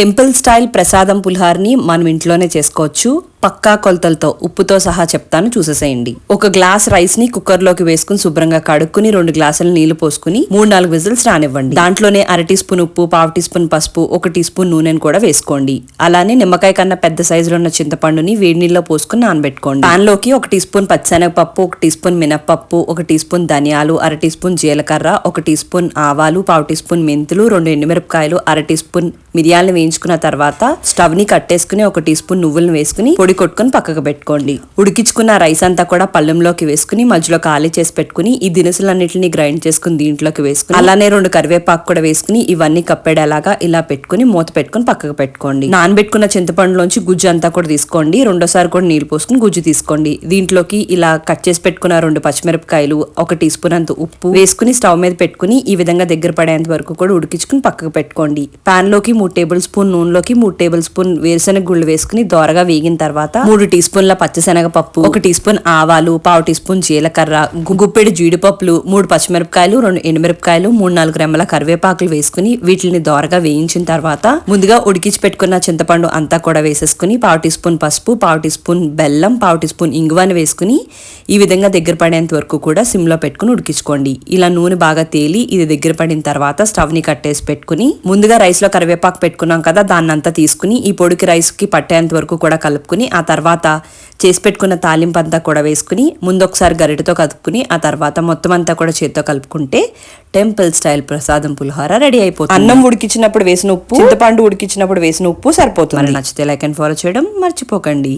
Temple style ప్రసాదం పులిహార్ని మనం ఇంట్లోనే చేసుకోవచ్చు. పక్కా కొలతలతో ఉప్పుతో సహా చెప్తాను చూసేసేయండి ఒక గ్లాస్ రైస్ని కుక్కర్లోకి వేసుకుని శుభ్రంగా కడుక్కుని రెండు గ్లాసులు నీళ్ళు పోసుకుని మూడు నాలుగు విజిల్స్ రానివ్వండి దాంట్లోనే అర టీ స్పూన్ ఉప్పు పావు టీ స్పూన్ పసుపు ఒక టీ స్పూన్ నూనెను కూడా వేసుకోండి అలానే నిమ్మకాయ కన్నా పెద్ద సైజులో ఉన్న చింతపండుని వేడి నీళ్ళలో పోసుకుని నానబెట్టుకోండి పాన్లోకి ఒక టీ స్పూన్ పచ్చనగపప్పు ఒక టీ స్పూన్ మినప్పప్పు ఒక టీ స్పూన్ ధనియాలు అర టీ స్పూన్ జీలకర్ర ఒక టీ స్పూన్ ఆవాలు పావు టీ స్పూన్ మెంతులు రెండు ఎండుమిరపకాయలు అర టీ స్పూన్ మిరియాలను వేయించుకున్న తర్వాత స్టవ్ని కట్టేసుకుని ఒక టీ స్పూన్ నువ్వులను వేసుకుని పొడి కొట్టుకుని పక్కకు పెట్టుకోండి. ఉడికించుకున్న రైస్ అంతా కూడా పళ్ళెంలోకి వేసుకుని మధ్యలో ఖాళీ చేసి పెట్టుకుని ఈ దినుసులన్నింటినీ గ్రైండ్ చేసుకుని దీంట్లోకి వేసుకుని అలానే రెండు కరివేపాకు కూడా వేసుకుని ఇవన్నీ కప్పెడేలాగా ఇలా పెట్టుకుని మూత పెట్టుకుని పక్కకు పెట్టుకోండి. నానబెట్టుకున్న చింతపండులోంచి గుజ్జు అంతా కూడా తీసుకోండి. రెండోసారి కూడా నీళ్ళు పోసుకుని గుజ్జు తీసుకోండి. దీంట్లోకి ఇలా కట్ చేసి పెట్టుకున్న రెండు పచ్చిమిరపకాయలు ఒక టీ స్పూన్ అంత ఉప్పు వేసుకుని స్టవ్ మీద పెట్టుకుని ఈ విధంగా దగ్గర పడేంత వరకు కూడా ఉడికించుకుని పక్కకు పెట్టుకోండి. పాన్లోకి మూడు టేబుల్ స్పూన్ నూనెలోకి మూడు టేబుల్ స్పూన్ వేరుశనగ గుళ్ళు వేసుకుని దోరగా వేగిన తర్వాత తర్వాత మూడు టీ స్పూన్ల పచ్చశనగపప్పు ఒక టీ స్పూన్ ఆవాలు పావు టీ స్పూన్ జీలకర్ర గు- గుప్పెడు జీడిపప్పులు మూడు పచ్చిమిరపకాయలు రెండు ఎండుమిరపకాయలు మూడు నాలుగు రెమ్మల కరివేపాకులు వేసుకుని వీటిని దోరగా వేయించిన తర్వాత ముందుగా ఉడికించి పెట్టుకున్న చింతపండు అంతా కూడా వేసేసుకుని పావు టీ స్పూన్ పసుపు పావు టీ స్పూన్ బెల్లం పావు టీ స్పూన్ ఇంగువని వేసుకుని ఈ విధంగా దగ్గర పడేంత వరకు కూడా సిమ్లో పెట్టుకుని ఉడికించుకోండి. ఇలా నూనె బాగా తేలి ఇది దగ్గర పడిన తర్వాత స్టవ్ని కట్టేసి పెట్టుకుని ముందుగా రైస్లో కరివేపాకు పెట్టుకున్నాం కదా దాన్ని అంతా తీసుకుని ఈ పొడికి రైస్కి పట్టేంత వరకు కూడా కలుపుకుని ఆ తర్వాత చేసి పెట్టుకున్న తాలింపు అంతా కూడా వేసుకుని ముందు ఒకసారి గరిటతో కలుపుకుని ఆ తర్వాత మొత్తం అంతా కూడా చేత్తో కలుపుకుంటే టెంపుల్ స్టైల్ ప్రసాదం పులిహోర రెడీ అయిపోతుంది. అన్నం ఉడికించినప్పుడు వేసిన ఉప్పు చింతపండు ఉడికించినప్పుడు వేసిన ఉప్పు సరిపోతుంది. నచ్చితే లైక్ అండ్ ఫాలో చేయడం మర్చిపోకండి.